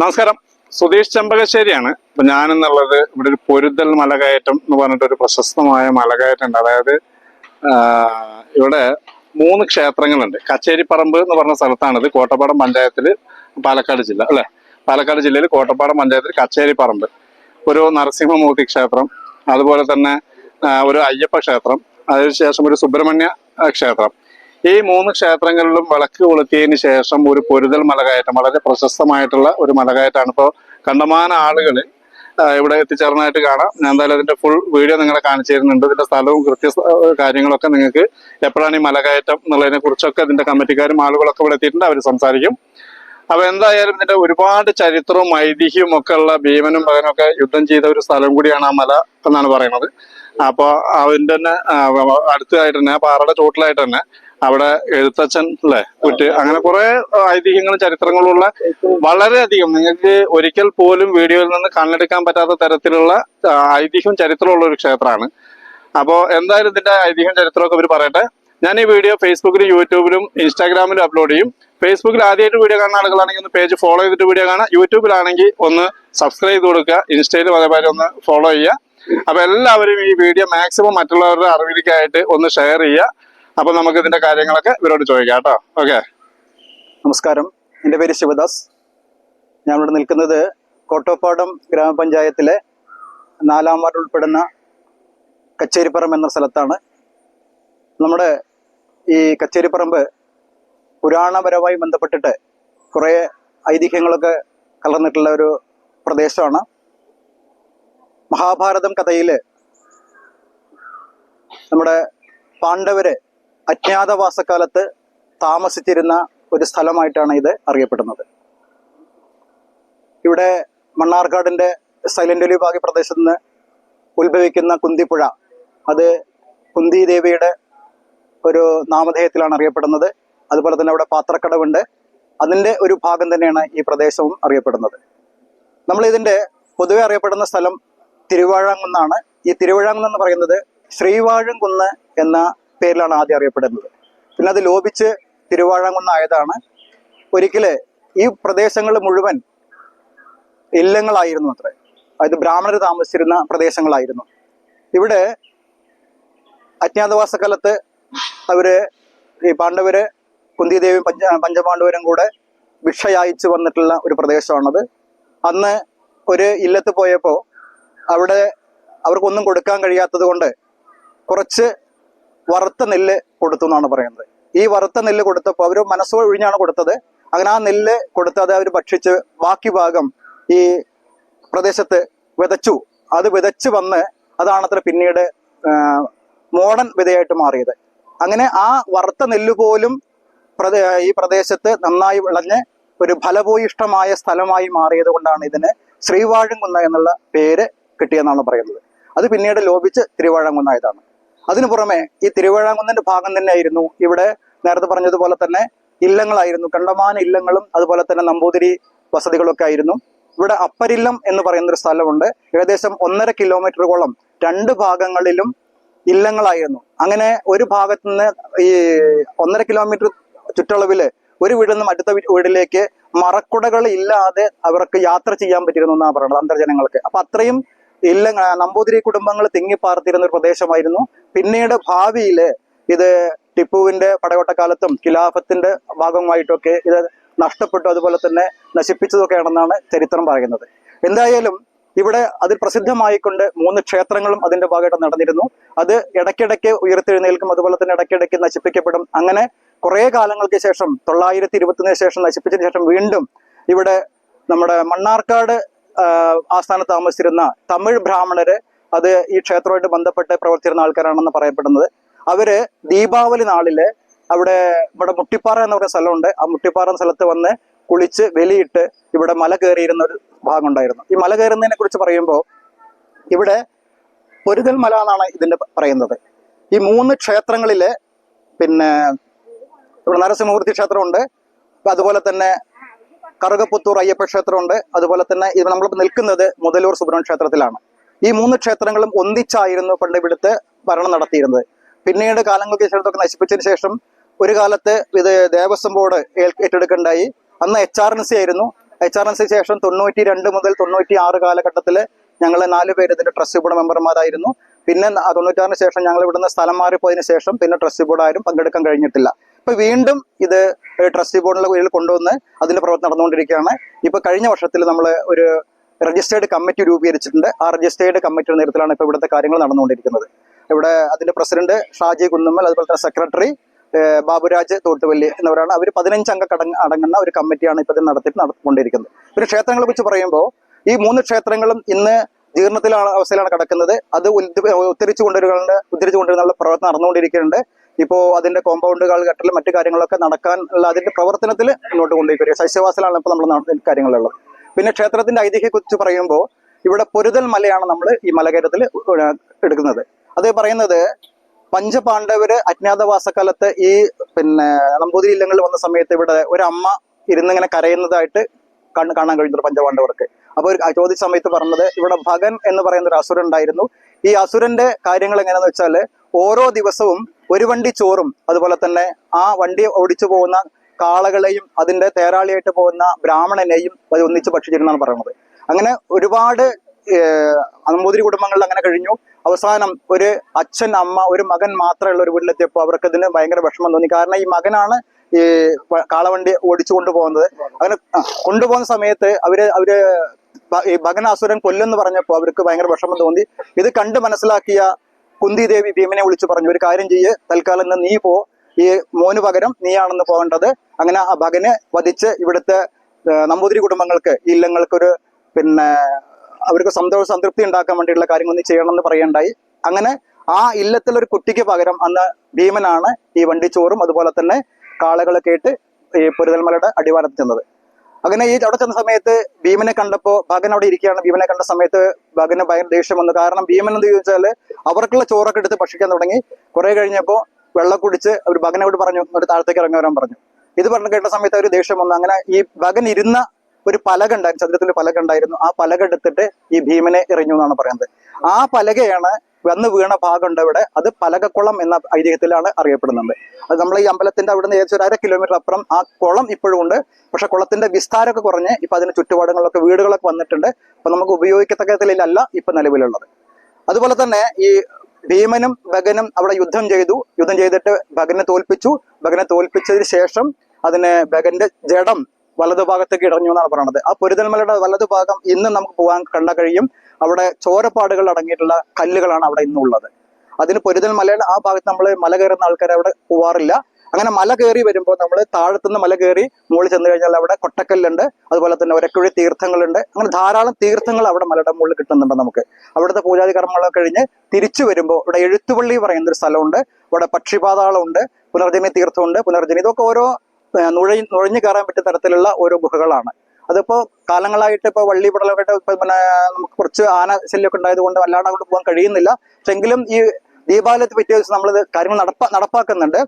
നമസ്കാരം. സുധീഷ് ചെമ്പകശ്ശേരിയാണ്. ഇപ്പൊ ഞാനെന്നുള്ളത് ഇവിടെ ഒരു പൊരുതൽ മലകയറ്റം എന്ന് പറഞ്ഞിട്ട് ഒരു പ്രശസ്തമായ മലകയറ്റം ഉണ്ട് അതായത് ഇവിടെ മൂന്ന് ക്ഷേത്രങ്ങളുണ്ട്. കച്ചേരിപ്പറമ്പ് എന്ന് പറഞ്ഞ സ്ഥലത്താണിത്. കോട്ടപ്പാടം പഞ്ചായത്തിൽ പാലക്കാട് ജില്ല അല്ലെ? പാലക്കാട് ജില്ലയിൽ കോട്ടപ്പാടം പഞ്ചായത്തിൽ കച്ചേരിപ്പറമ്പ്. ഒരു നരസിംഹമൂർത്തി ക്ഷേത്രം അതുപോലെ തന്നെ ഒരു അയ്യപ്പ ക്ഷേത്രം അതിനുശേഷം ഒരു സുബ്രഹ്മണ്യ ക്ഷേത്രം. ഈ മൂന്ന് ക്ഷേത്രങ്ങളിലും വിളക്ക് കൊളുത്തിയതിന് ശേഷം ഒരു പൊരുതൽ മലകയറ്റം വളരെ പ്രശസ്തമായിട്ടുള്ള ഒരു മലകയറ്റാണ് ഇപ്പോൾ കണ്ടമാന ആളുകൾ ഇവിടെ എത്തിച്ചേർന്നതായിട്ട് കാണാം. ഞാൻ എന്തായാലും അതിന്റെ ഫുൾ വീഡിയോ നിങ്ങളെ കാണിച്ചു തരുന്നുണ്ട്. ഇതിന്റെ സ്ഥലവും കൃത്യ കാര്യങ്ങളൊക്കെ നിങ്ങൾക്ക് എപ്പോഴാണ് ഈ മലകയറ്റം എന്നുള്ളതിനെ കുറിച്ചൊക്കെ ഇതിന്റെ കമ്മിറ്റിക്കാരും ആളുകളൊക്കെ ഇവിടെ എത്തിയിട്ടുണ്ട്. അവർ സംസാരിക്കും. അപ്പൊ എന്തായാലും ഇതിന്റെ ഒരുപാട് ചരിത്രവും ഐതിഹ്യവും ഒക്കെ ഉള്ള ഭീമനും മകനും ഒക്കെ യുദ്ധം ചെയ്ത ഒരു സ്ഥലം കൂടിയാണ് ആ മല എന്നാണ് പറയുന്നത്. അപ്പൊ അതിന്റെ തന്നെ അടുത്തായിട്ട് തന്നെ പാറയുടെ ചോട്ടിലായിട്ട് തന്നെ അവിടെ എഴുത്തച്ഛൻ അല്ലെ? കുറ്റ് അങ്ങനെ കുറെ ഐതിഹ്യങ്ങളും ചരിത്രങ്ങളും ഉള്ള വളരെയധികം നിങ്ങൾക്ക് ഒരിക്കൽ പോലും വീഡിയോയിൽ നിന്ന് കണ്ണെടുക്കാൻ പറ്റാത്ത തരത്തിലുള്ള ഐതിഹ്യം ചരിത്രമുള്ള ഒരു ക്ഷേത്രമാണ്. അപ്പോൾ എന്തായാലും ഇതിന്റെ ഐതിഹ്യം ചരിത്രമൊക്കെ ഇവർ പറയട്ടെ. ഞാൻ ഈ വീഡിയോ ഫേസ്ബുക്കിലും യൂട്യൂബിലും ഇൻസ്റ്റാഗ്രാമിലും അപ്ലോഡ് ചെയ്യും. ഫേസ്ബുക്കിൽ ആദ്യമായിട്ട് വീഡിയോ കാണുന്ന ആളുകളാണെങ്കിൽ ഒന്ന് പേജ് ഫോളോ ചെയ്തിട്ട് വീഡിയോ കാണാം യൂട്യൂബിലാണെങ്കിൽ ഒന്ന് സബ്സ്ക്രൈബ് ചെയ്ത് കൊടുക്കുക. ഇൻസ്റ്റയിലും അതേപോലെ ഒന്ന് ഫോളോ ചെയ്യുക. അപ്പൊ എല്ലാവരും ഈ വീഡിയോ മാക്സിമം മറ്റുള്ളവരുടെ അറിവിലേക്കായിട്ട് ഒന്ന് ഷെയർ ചെയ്യുക. അപ്പൊ നമുക്ക് ഇതിന്റെ കാര്യങ്ങളൊക്കെ ഇവരോട് ചോദിക്കാം കേട്ടോ. ഓക്കെ നമസ്കാരം. എന്റെ പേര് ശിവദാസ്. ഞാൻ ഇവിടെ നിൽക്കുന്നത് കോട്ടോപ്പാടം ഗ്രാമപഞ്ചായത്തിലെ നാലാം വാർഡ് ഉൾപ്പെടുന്ന കച്ചേരിപ്പറമ്പ് എന്ന സ്ഥലത്താണ്. നമ്മുടെ ഈ കച്ചേരിപ്പറമ്പ് പുരാണപരമായി ബന്ധപ്പെട്ടിട്ട് കുറേ ഐതിഹ്യങ്ങളൊക്കെ കലർന്നിട്ടുള്ള ഒരു പ്രദേശമാണ്. മഹാഭാരതം കഥയിൽ നമ്മുടെ പാണ്ഡവര് അജ്ഞാതവാസക്കാലത്ത് താമസിച്ചിരുന്ന ഒരു സ്ഥലമായിട്ടാണ് ഇത് അറിയപ്പെടുന്നത്. ഇവിടെ മണ്ണാർക്കാടിന്റെ സൈലന്റ് വാലി ഭാഗ്യ പ്രദേശത്ത് നിന്ന് ഉത്ഭവിക്കുന്ന കുന്തിപ്പുഴ അത് കുന്തി ദേവിയുടെ ഒരു നാമധേയത്തിലാണ് അറിയപ്പെടുന്നത്. അതുപോലെ തന്നെ അവിടെ പാത്രക്കടവുണ്ട്. അതിന്റെ ഒരു ഭാഗം തന്നെയാണ് ഈ പ്രദേശവും അറിയപ്പെടുന്നത്. നമ്മൾ ഇതിന്റെ പൊതുവെ അറിയപ്പെടുന്ന സ്ഥലം തിരുവാഴാങ്കുന്നാണ് ഈ തിരുവാഴാങ്കുന്ന് പറയുന്നത് ശ്രീവാഴംകുന്ന് എന്ന പേരിലാണ് ആദ്യം അറിയപ്പെടുന്നത്. പിന്നെ അത് ലോപിച്ച് തിരുവാഴാങ്കുന്നായതാണ്. ഒരിക്കൽ ഈ പ്രദേശങ്ങൾ മുഴുവൻ ഇല്ലങ്ങളായിരുന്നു അത്രേ. അതായത് ബ്രാഹ്മണർ താമസിച്ചിരുന്ന പ്രദേശങ്ങളായിരുന്നു. ഇവിടെ അജ്ഞാതവാസകാലത്ത് അവർ ഈ പാണ്ഡവര് കുന്തിദേവിയും പഞ്ച പഞ്ചപാണ്ഡവരും കൂടെ ഭിക്ഷയായിച്ച് വന്നിട്ടുള്ള ഒരു പ്രദേശമാണത്. അന്ന് ഒരു ഇല്ലത്ത് പോയപ്പോൾ അവിടെ അവർക്കൊന്നും കൊടുക്കാൻ കഴിയാത്തത് കൊണ്ട് കുറച്ച് വറുത്ത നെല്ല് കൊടുത്തു എന്നാണ് പറയുന്നത്. ഈ വറുത്ത നെല്ല് കൊടുത്തപ്പോൾ അവർ മനസ്സോ ഒഴിഞ്ഞാണ് കൊടുത്തത്. അങ്ങനെ ആ നെല്ല് കൊടുത്ത് അത് അവർ ഭക്ഷിച്ച് ബാക്കി ഭാഗം ഈ പ്രദേശത്ത് വിതച്ചു. അത് വിതച്ച് വന്ന് അതാണത്ര പിന്നീട് മോഡൺ വിധയായിട്ട് മാറിയത്. അങ്ങനെ ആ വറുത്ത നെല്ല് പോലും ഈ പ്രദേശത്ത് നന്നായി വിളഞ്ഞ് ഒരു ഫലഭൂയിഷ്ടമായ സ്ഥലമായി മാറിയത് കൊണ്ടാണ് ഇതിന് ശ്രീവാഴങ്കുന്ന എന്നുള്ള പേര് കിട്ടിയെന്നാണ് പറയുന്നത്. അത് പിന്നീട് ലോപിച്ച് തിരുവാഴംകുന്നായതാണ്. അതിനു പുറമെ ഈ തിരുവഴാങ്കുന്നിന്റെ ഭാഗം തന്നെയായിരുന്നു ഇവിടെ നേരത്തെ പറഞ്ഞതുപോലെ തന്നെ ഇല്ലങ്ങളായിരുന്നു. കണ്ടമാന ഇല്ലങ്ങളും അതുപോലെ തന്നെ നമ്പൂതിരി വസതികളൊക്കെ ആയിരുന്നു. ഇവിടെ അപ്പരില്ലം എന്ന് പറയുന്ന ഒരു സ്ഥലമുണ്ട്. ഏകദേശം ഒന്നര കിലോമീറ്ററുകളും രണ്ട് ഭാഗങ്ങളിലും ഇല്ലങ്ങളായിരുന്നു. അങ്ങനെ ഒരു ഭാഗത്ത് നിന്ന് ഈ ഒന്നര കിലോമീറ്റർ ചുറ്റളവിൽ ഒരു വീടിൽ നിന്നും അടുത്ത വീടിലേക്ക് മറക്കുടകൾ ഇല്ലാതെ അവർക്ക് യാത്ര ചെയ്യാൻ പറ്റിയിരുന്നു എന്നാണ് പറയുന്നത് അന്തർജനങ്ങൾക്ക്. അപ്പൊ അത്രയും ഇല്ല നമ്പൂതിരി കുടുംബങ്ങൾ തിങ്ങിപ്പാർത്തിരുന്ന ഒരു പ്രദേശമായിരുന്നു. പിന്നീട് ഭാവിയിൽ ഇത് ടിപ്പുവിന്റെ പടയോട്ടക്കാലത്തും ഖിലാഫത്തിന്റെ ഭാഗമായിട്ടൊക്കെ ഇത് നഷ്ടപ്പെട്ടു അതുപോലെ തന്നെ നശിപ്പിച്ചതൊക്കെയാണെന്നാണ് ചരിത്രം പറയുന്നത്. എന്തായാലും ഇവിടെ അതിൽ പ്രസിദ്ധമായിക്കൊണ്ട് മൂന്ന് ക്ഷേത്രങ്ങളും അതിന്റെ ഭാഗമായിട്ട് നടന്നിരുന്നു. അത് ഇടയ്ക്കിടയ്ക്ക് ഉയർത്തെഴുന്നേൽക്കും അതുപോലെ തന്നെ ഇടയ്ക്കിടയ്ക്ക് നശിപ്പിക്കപ്പെടും. അങ്ങനെ കുറെ കാലങ്ങൾക്ക് ശേഷം തൊള്ളായിരത്തി ഇരുപത്തിനു ശേഷം നശിപ്പിച്ചതിന് ശേഷം വീണ്ടും ഇവിടെ നമ്മുടെ മണ്ണാർക്കാട് ആസ്ഥാനത്ത് താമസിച്ചിരുന്ന തമിഴ് ബ്രാഹ്മണര് അത് ഈ ക്ഷേത്രവുമായിട്ട് ബന്ധപ്പെട്ട് പ്രവർത്തിക്കുന്ന ആൾക്കാരാണെന്ന് പറയപ്പെടുന്നത്. അവർ ദീപാവലി നാളിൽ അവിടെ ഇവിടെ മുട്ടിപ്പാറ എന്ന് പറയുന്ന സ്ഥലമുണ്ട്. ആ മുട്ടിപ്പാറ സ്ഥലത്ത് വന്ന് കുളിച്ച് വെലിയിട്ട് ഇവിടെ മല കയറിയിരുന്ന ഒരു ഭാഗം ഉണ്ടായിരുന്നു ഈ മല കയറുന്നതിനെ കുറിച്ച് പറയുമ്പോൾ ഇവിടെ പൊരുതൽ മല എന്നാണ് ഇതിന്റെ പറയുന്നത്. ഈ മൂന്ന് ക്ഷേത്രങ്ങളിലെ പിന്നെ ഇവിടെ നരസിംഹമൂർത്തി ക്ഷേത്രമുണ്ട്. അതുപോലെ തന്നെ കറുകപ്പുത്തൂർ അയ്യപ്പ ക്ഷേത്രമുണ്ട്. അതുപോലെ തന്നെ ഇത് നമ്മൾ നിൽക്കുന്നത് മുതലൂർ സുബ്രഹ്മണ്യ ക്ഷേത്രത്തിലാണ്. ഈ മൂന്ന് ക്ഷേത്രങ്ങളും ഒന്നിച്ചായിരുന്നു പണ്ട് ഇവിടുത്തെ ഭരണം നടത്തിയിരുന്നത്. പിന്നീട് കാലങ്ങൾക്ക് ശേഷത്തൊക്കെ നശിപ്പിച്ചതിന് ശേഷം ഒരു കാലത്ത് ഇത് ദേവസ്വം ബോർഡ് ഏറ്റെടുക്കണ്ടായി. അന്ന് എച്ച് ആർ എൻ സി ആയിരുന്നു. എച്ച് ആർ എൻ സി ശേഷം തൊണ്ണൂറ്റി രണ്ട് മുതൽ തൊണ്ണൂറ്റി ആറ് കാലഘട്ടത്തിൽ ഞങ്ങൾ നാല് പേര് ഇതിന്റെ ട്രസ്റ്റ് ബോർഡ് മെമ്പർമാരായിരുന്നു പിന്നെ തൊണ്ണൂറ്റാറിന് ശേഷം ഞങ്ങൾ ഇവിടുന്ന് സ്ഥലം മാറിപ്പോയതിനു ശേഷം പിന്നെ ട്രസ്റ്റ് ബോർഡ് ആരും പങ്കെടുക്കാൻ കഴിഞ്ഞിട്ടില്ല. ഇപ്പൊ വീണ്ടും ഇത് ട്രസ്റ്റി ബോർഡിന്റെ കീഴിൽ കൊണ്ടുവന്ന് അതിന്റെ പ്രവർത്തനം നടന്നുകൊണ്ടിരിക്കുകയാണ്. ഇപ്പൊ കഴിഞ്ഞ വർഷത്തിൽ നമ്മൾ ഒരു രജിസ്റ്റേർഡ് കമ്മിറ്റി രൂപീകരിച്ചിട്ടുണ്ട്. ആ രജിസ്റ്റേർഡ് കമ്മിറ്റിയുടെ നേതൃത്വത്തിലാണ് ഇപ്പൊ ഇവിടുത്തെ കാര്യങ്ങൾ നടന്നുകൊണ്ടിരിക്കുന്നത്. ഇവിടെ അതിന്റെ പ്രസിഡന്റ് ഷാജി കുന്നുമ്മൽ അതുപോലെ തന്നെ സെക്രട്ടറി ബാബുരാജ് തോട്ടുവല്ലി എന്നിവരാണ്. അവർ പതിനഞ്ചംഗ കടങ്ങ അടങ്ങുന്ന ഒരു കമ്മിറ്റിയാണ് ഇപ്പോൾ ഇത് നടത്തിയിട്ട് നടത്തിക്കൊണ്ടിരിക്കുന്നത് പിന്നെ ക്ഷേത്രങ്ങളെ കുറിച്ച് പറയുമ്പോൾ ഈ മൂന്ന് ക്ഷേത്രങ്ങളും ഇന്ന് ജീർണത്തിലാണ് അവസ്ഥയിലാണ് കിടക്കുന്നത്. അത് ഉദ്ധരിച്ചു കൊണ്ടുവരുന്നുണ്ട് ഉദ്ധരിച്ചു കൊണ്ടുവരുന്ന പ്രവർത്തനം നടന്നുകൊണ്ടിരിക്കുന്നുണ്ട്. ഇപ്പോൾ അതിന്റെ കോമ്പൗണ്ടുകൾ കെട്ടലും മറ്റു കാര്യങ്ങളൊക്കെ നടക്കാൻ ഉള്ള അതിന്റെ പ്രവർത്തനത്തിൽ മുന്നോട്ട് കൊണ്ടുപോയി. ശൈശവാസിലാണ് ഇപ്പോൾ നമ്മൾ കാര്യങ്ങളുള്ളത് പിന്നെ ക്ഷേത്രത്തിന്റെ ഐതിഹ്യത്തെ കുറിച്ച് പറയുമ്പോൾ ഇവിടെ പൊരുതൽ മലയാണ് നമ്മൾ ഈ മലകയറ്റത്തിൽ എടുക്കുന്നത്. അത് പറയുന്നത് പഞ്ചപാണ്ഡവര് അജ്ഞാതവാസക്കാലത്ത് ഈ പിന്നെ നമ്പൂതിരി ഇല്ലങ്ങളിൽ വന്ന സമയത്ത് ഇവിടെ ഒരമ്മ ഇരുന്നിങ്ങനെ കരയുന്നതായിട്ട് കാണാൻ കഴിഞ്ഞിട്ടുണ്ട് പഞ്ചപാണ്ഡവർക്ക്. അപ്പോൾ ചോദിച്ച സമയത്ത് പറഞ്ഞത് ഇവിടെ ഭഗൻ എന്ന് പറയുന്ന ഒരു അസുരൻ ഉണ്ടായിരുന്നു. ഈ അസുരന്റെ കാര്യങ്ങൾ എങ്ങനെയാണെന്ന് വെച്ചാൽ ഓരോ ദിവസവും ഒരു വണ്ടി ചോറും അതുപോലെ തന്നെ ആ വണ്ടി ഓടിച്ചു പോകുന്ന കാളകളെയും അതിന്റെ തേരാളിയായിട്ട് പോകുന്ന ബ്രാഹ്മണനെയും അത് ഒന്നിച്ച് ഭക്ഷിച്ചിരുന്നാണ് പറയുന്നത്. അങ്ങനെ ഒരുപാട് നമ്പൂതിരി കുടുംബങ്ങളിൽ അങ്ങനെ കഴിഞ്ഞു. അവസാനം ഒരു അച്ഛൻ അമ്മ ഒരു മകൻ മാത്രമുള്ള ഒരു വീട്ടിലെത്തിയപ്പോൾ അവർക്ക് ഇതിന് ഭയങ്കര വിഷമം തോന്നി. കാരണം ഈ മകനാണ് ഈ കാളവണ്ടി ഓടിച്ചു കൊണ്ടുപോകുന്നത്. അങ്ങനെ കൊണ്ടുപോകുന്ന സമയത്ത് അവർ അവർ ഈ ഭഗനാസുരൻ കൊല്ലെന്ന് പറഞ്ഞപ്പോൾ അവർക്ക് ഭയങ്കര വിഷമം തോന്നി. ഇത് കണ്ട് മനസ്സിലാക്കിയ കുന്തി ദേവി ഭീമനെ വിളിച്ചു പറഞ്ഞു ഒരു കാര്യം ചെയ്യ് തൽക്കാലം നീ പോ. ഈ മോന് പകരം നീയാണെന്ന് പോകേണ്ടത്. അങ്ങനെ ആ ഭഗനെ വധിച്ച് ഇവിടുത്തെ നമ്പൂതിരി കുടുംബങ്ങൾക്ക് ഈ ഇല്ലങ്ങൾക്കൊരു പിന്നെ അവർക്ക് സന്തോഷ സംതൃപ്തി ഉണ്ടാക്കാൻ വേണ്ടിയിട്ടുള്ള കാര്യങ്ങൾ നീ ചെയ്യണമെന്ന് പറയണ്ടായി അങ്ങനെ ആ ഇല്ലത്തിലൊരു കുട്ടിക്ക് പകരം അന്ന് ഭീമനാണ് ഈ വണ്ടിച്ചോറും അതുപോലെ തന്നെ കാളകളൊക്കെ ഇട്ട് ഈ പൊരുതൽമലയുടെ അടിവാരത്ത് ചെന്നത്. അങ്ങനെ ഈ അവിടെ ചെന്ന സമയത്ത് ഭീമനെ കണ്ടപ്പോ ഭഗൻ അവിടെ ഇരിക്കുകയാണ്. ഭീമനെ കണ്ട സമയത്ത് ഭഗന് ഭയങ്കര ദേഷ്യം വന്നു. കാരണം ഭീമൻ എന്ത് ചോദിച്ചാൽ അവർക്കുള്ള ചോറൊക്കെ എടുത്ത് ഭക്ഷിക്കാൻ തുടങ്ങി. കുറെ കഴിഞ്ഞപ്പോ വെള്ളം കുടിച്ച് അവർ ഭഗനോട് പറഞ്ഞു ഒരു താഴത്തേക്ക് ഇറങ്ങി വരാൻ പറഞ്ഞു. ഇത് പറഞ്ഞു കേട്ട സമയത്ത് അവർ ദേഷ്യം വന്നു. അങ്ങനെ ഈ ഭഗൻ ഇരുന്ന ഒരു പലക ഉണ്ടായിരുന്നു ചതുരത്തിൽ പലക ഉണ്ടായിരുന്നു. ആ പലക എടുത്തിട്ട് ഈ ഭീമനെ എറിഞ്ഞു എന്നാണ് പറയുന്നത്. ആ പലകയാണ് വന്ന് വീണ ഭാഗമുണ്ട് ഇവിടെ അത് പലകക്കുളം എന്ന ഐതിഹ്യത്തിലാണ് അറിയപ്പെടുന്നത്. അത് നമ്മൾ ഈ അമ്പലത്തിന്റെ അവിടുന്ന് ഏകദേശം ഒരു അര കിലോമീറ്റർ അപ്പുറം ആ കുളം ഇപ്പോഴും ഉണ്ട്. പക്ഷെ കുളത്തിന്റെ വിസ്താരമൊക്കെ കുറഞ്ഞ് ഇപ്പൊ അതിന് ചുറ്റുപാടുകളിലൊക്കെ വീടുകളൊക്കെ വന്നിട്ടുണ്ട്. അപ്പൊ നമുക്ക് ഉപയോഗിക്കത്തക്ക തലയിലല്ല ഇപ്പൊ നിലവിലുള്ളത്. അതുപോലെ തന്നെ ഈ ഭീമനും ഭഗനും അവിടെ യുദ്ധം ചെയ്തു. യുദ്ധം ചെയ്തിട്ട് ഭഗനെ തോൽപ്പിച്ചു. ഭഗനെ തോൽപ്പിച്ചതിന് ശേഷം അതിന് ഭഗന്റെ ജഡം വലതുഭാഗത്തേക്ക് ഇടഞ്ഞു എന്നാണ് പറയുന്നത്. ആ പൊരുതൽമലയുടെ വലതുഭാഗം ഇന്ന് നമുക്ക് പോകാൻ കണ്ട കഴിയും. അവിടെ ചോരപ്പാടുകൾ അടങ്ങിയിട്ടുള്ള കല്ലുകളാണ് അവിടെ ഇന്നുള്ളത്. അതിന് പൊരുതൽ മലയുടെ ആ ഭാഗത്ത് നമ്മൾ മല കയറുന്ന ആൾക്കാർ അവിടെ പോവാറില്ല. അങ്ങനെ മല കയറി വരുമ്പോൾ നമ്മൾ താഴത്തുനിന്ന് മല കയറി മുകളിൽ ചെന്ന് കഴിഞ്ഞാൽ അവിടെ കൊട്ടക്കല്ലുണ്ട്. അതുപോലെ തന്നെ ഒരക്കുഴി തീർത്ഥങ്ങളുണ്ട്. അങ്ങനെ ധാരാളം തീർത്ഥങ്ങൾ അവിടെ മലയുടെ മുകളിൽ കിട്ടുന്നുണ്ട് നമുക്ക്. അവിടുത്തെ പൂജാതി കർമ്മങ്ങളൊക്കെ കഴിഞ്ഞ് തിരിച്ചു വരുമ്പോൾ ഇവിടെ എഴുത്തുപള്ളി പറയുന്ന ഒരു സ്ഥലമുണ്ട്. ഇവിടെ പക്ഷിപാതാളമുണ്ട്. പുനർജനി തീർത്ഥമുണ്ട്. പുനർജനി ഇതൊക്കെ ഓരോ നുഴ നുഴഞ്ഞു കയറാൻ പറ്റിയ തരത്തിലുള്ള ഓരോ ഗുഹകളാണ്. അതിപ്പോ കാലങ്ങളായിട്ട് ഇപ്പൊ വള്ളി പടലൊക്കെ പിന്നെ നമുക്ക് കുറച്ച് ആന ശല്യമൊക്കെ ഉണ്ടായത് കൊണ്ട് വല്ലാണ്ട് അങ്ങോട്ട് പോകാൻ കഴിയുന്നില്ല. പക്ഷെങ്കിലും ഈ ദീപാലയത്തെ പിറ്റേ ദിവസം നമ്മളിത് കാര്യങ്ങൾ നടപ്പാ നടപ്പാക്കുന്നുണ്ട്.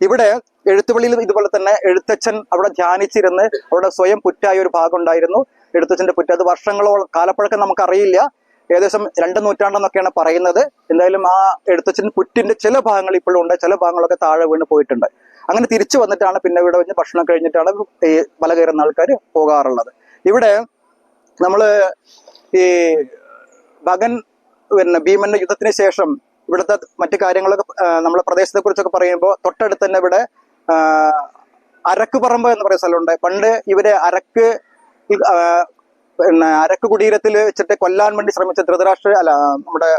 ഇവിടെ എഴുത്തുപള്ളിയിൽ ഇതുപോലെ തന്നെ എഴുത്തച്ഛൻ അവിടെ ധ്യാനിച്ചിരുന്ന് അവിടെ സ്വയം പുറ്റായ ഒരു ഭാഗം ഉണ്ടായിരുന്നു. എഴുത്തച്ഛന്റെ പുറ്റ്. അത് വർഷങ്ങളോളം കാലപ്പഴക്കം നമുക്കറിയില്ല. ഏകദേശം രണ്ട് നൂറ്റാണ്ടെന്നൊക്കെയാണ് പറയുന്നത്. എന്തായാലും ആ എഴുത്തച്ഛൻ പുറ്റിന്റെ ചില ഭാഗങ്ങൾ ഇപ്പോഴും ഉണ്ട്. ചില ഭാഗങ്ങളൊക്കെ താഴെ വീണ് പോയിട്ടുണ്ട്. അങ്ങനെ തിരിച്ചു വന്നിട്ടാണ് പിന്നെ ഇവിടെ വന്ന് ഭക്ഷണം കഴിഞ്ഞിട്ടാണ് ഈ മല കയറുന്ന ആൾക്കാർ പോകാറുള്ളത്. ഇവിടെ നമ്മൾ ഈ ഭഗൻ പിന്നെ ഭീമന്റെ യുദ്ധത്തിന് ശേഷം ഇവിടുത്തെ മറ്റു കാര്യങ്ങളൊക്കെ നമ്മളെ പ്രദേശത്തെ കുറിച്ചൊക്കെ പറയുമ്പോൾ തൊട്ടടുത്ത് തന്നെ ഇവിടെ അരക്കുപറമ്പ് അരക്ക് പറമ്പ് എന്ന് പറയുന്ന സ്ഥലമുണ്ട്. പണ്ട് ഇവരെ അരക്ക് പിന്നെ അരക്ക് കുടീരത്തിൽ വെച്ചിട്ട് കൊല്ലാൻ വേണ്ടി ശ്രമിച്ച ധൃതരാഷ്ട്ര അല്ല നമ്മുടെ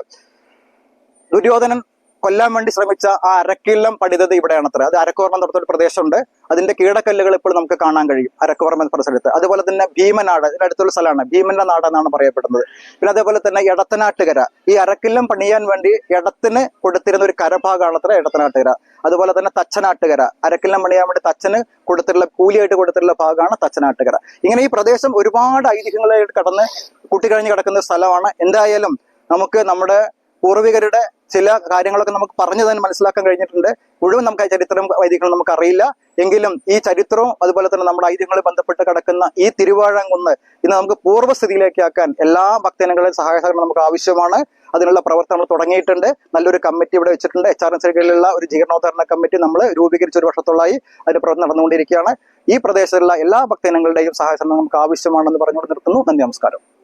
ദുര്യോധനൻ കൊല്ലാൻ വേണ്ടി ശ്രമിച്ച ആ അരക്കില്ലം പണിതത് അത്ര അത് അരക്കോർമ്മ നടത്തൊരു പ്രദേശമുണ്ട്. അതിന്റെ കീടക്കല്ലുകൾ ഇപ്പോൾ നമുക്ക് കാണാൻ കഴിയും. അരക്കോർമ്മ എന്ന സ്ഥലത്ത്. അതുപോലെ തന്നെ ഭീമനാട് ഇതിന്റെ അടുത്തുള്ള സ്ഥലമാണ്. ഭീമന്റെ നാട് എന്നാണ് പറയപ്പെടുന്നത്. പിന്നെ അതേപോലെ തന്നെ എടത്തനാട്ടുകര. ഈ അരക്കില്ലം പണിയാൻ വേണ്ടി എടത്തിന് കൊടുത്തിരുന്ന ഒരു കരഭാഗമാണ് അത്ര എടത്തനാട്ടുകര. അതുപോലെ തന്നെ തച്ചനാട്ടുകര. അരക്കില്ലം പണിയാൻ വേണ്ടി തച്ചന് കൊടുത്തിട്ടുള്ള കൂലിയായിട്ട് കൊടുത്തിട്ടുള്ള ഭാഗമാണ് തച്ചനാട്ടുകര. ഇങ്ങനെ ഈ പ്രദേശം ഒരുപാട് ഐതിഹ്യങ്ങളായിട്ട് കടന്ന് കൂട്ടിക്കഴിഞ്ഞ് കിടക്കുന്ന സ്ഥലമാണ്. എന്തായാലും നമുക്ക് നമ്മുടെ പൂർവികരുടെ ചില കാര്യങ്ങളൊക്കെ നമുക്ക് പറഞ്ഞു തന്നെ മനസ്സിലാക്കാൻ കഴിഞ്ഞിട്ടുണ്ട്. മുഴുവൻ നമുക്ക് ആ ചരിത്രം വൈദികൾ നമുക്ക് അറിയില്ല എങ്കിലും ഈ ചരിത്രവും അതുപോലെ തന്നെ നമ്മുടെ ഐതിഹ്യങ്ങളിൽ ബന്ധപ്പെട്ട് കിടക്കുന്ന ഈ തിരുവാഴങ്കുന്ന് ഇന്ന് നമുക്ക് പൂർവസ്ഥിതിയിലേക്ക് ആക്കാൻ എല്ലാ സഹായ സഹകരണം നമുക്ക് ആവശ്യമാണ്. അതിനുള്ള പ്രവർത്തനങ്ങൾ തുടങ്ങിയിട്ടുണ്ട്. നല്ലൊരു കമ്മിറ്റി ഇവിടെ വെച്ചിട്ടുണ്ട്. എച്ച് ആർ എൻ സികളിലുള്ള ഒരു ജീർണോദ്ധാരണ കമ്മിറ്റി നമ്മൾ രൂപീകരിച്ച ഒരു വർഷത്തോളമായി അതിന്റെ പ്രവർത്തനം നടന്നുകൊണ്ടിരിക്കുകയാണ്. ഈ പ്രദേശത്തുള്ള എല്ലാ ഭക്തജനങ്ങളുടെയും സഹായ സഹകരണം നമുക്ക് ആവശ്യമാണെന്ന് പറഞ്ഞുകൊണ്ട് നിർത്തുന്നു. നന്ദി നമസ്കാരം.